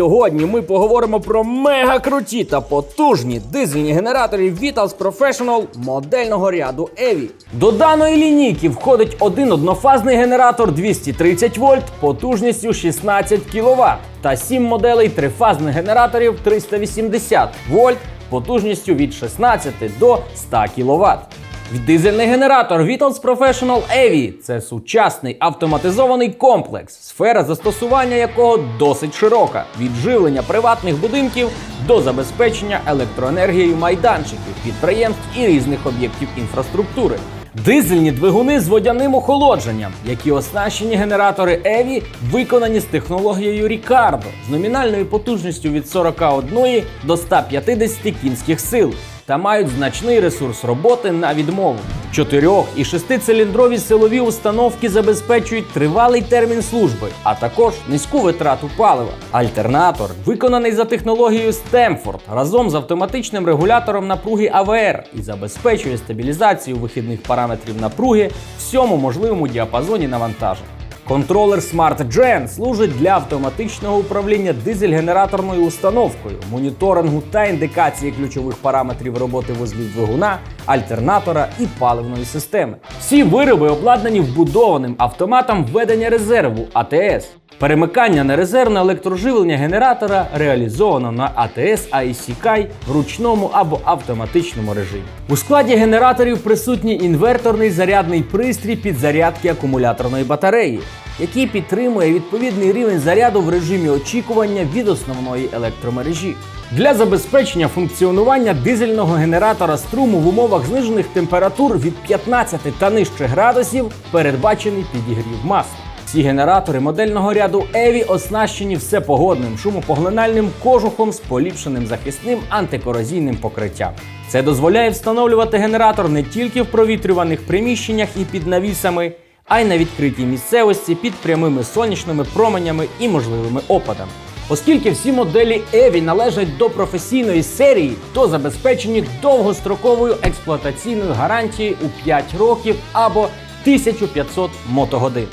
Сьогодні ми поговоримо про мега круті та потужні дизельні генератори Vitals Professional модельного ряду EVI. До даної лінійки входить один однофазний генератор 230 вольт потужністю 16 кВт та 7 моделей трифазних генераторів 380 вольт потужністю від 16 до 100 кВт. Дизельний генератор Vitals Professional EVI – це сучасний автоматизований комплекс, сфера застосування якого досить широка: від живлення приватних будинків до забезпечення електроенергією майданчиків, підприємств і різних об'єктів інфраструктури. Дизельні двигуни з водяним охолодженням, які оснащені генератори EVI, виконані з технологією Ricardo з номінальною потужністю від 41 до 150 кінських сил та мають значний ресурс роботи на відмову. Чотирьох і шестициліндрові силові установки забезпечують тривалий термін служби, а також низьку витрату палива. Альтернатор виконаний за технологією Стемфорд разом з автоматичним регулятором напруги АВР і забезпечує стабілізацію вихідних параметрів напруги в всьому можливому діапазоні навантажень. Контролер Smart Gen служить для автоматичного управління дизель-генераторною установкою, моніторингу та індикації ключових параметрів роботи вузлів двигуна, альтернатора і паливної системи. Всі вироби обладнані вбудованим автоматом введення резерву АТС. Перемикання на резервне електроживлення генератора реалізовано на АТС IC в ручному або автоматичному режимі. У складі генераторів присутній інверторний зарядний пристрій підзарядки акумуляторної батареї, який підтримує відповідний рівень заряду в режимі очікування від основної електромережі. Для забезпечення функціонування дизельного генератора струму в умовах знижених температур від 15 та нижче градусів передбачений підігрів масла. Ці генератори модельного ряду EVI оснащені всепогодним шумопоглинальним кожухом з поліпшеним захисним антикорозійним покриттям. Це дозволяє встановлювати генератор не тільки в провітрюваних приміщеннях і під навісами, а й на відкритій місцевості під прямими сонячними променями і можливими опадами. Оскільки всі моделі EVI належать до професійної серії, то забезпечені довгостроковою експлуатаційною гарантією у 5 років або 1500 мотогодин.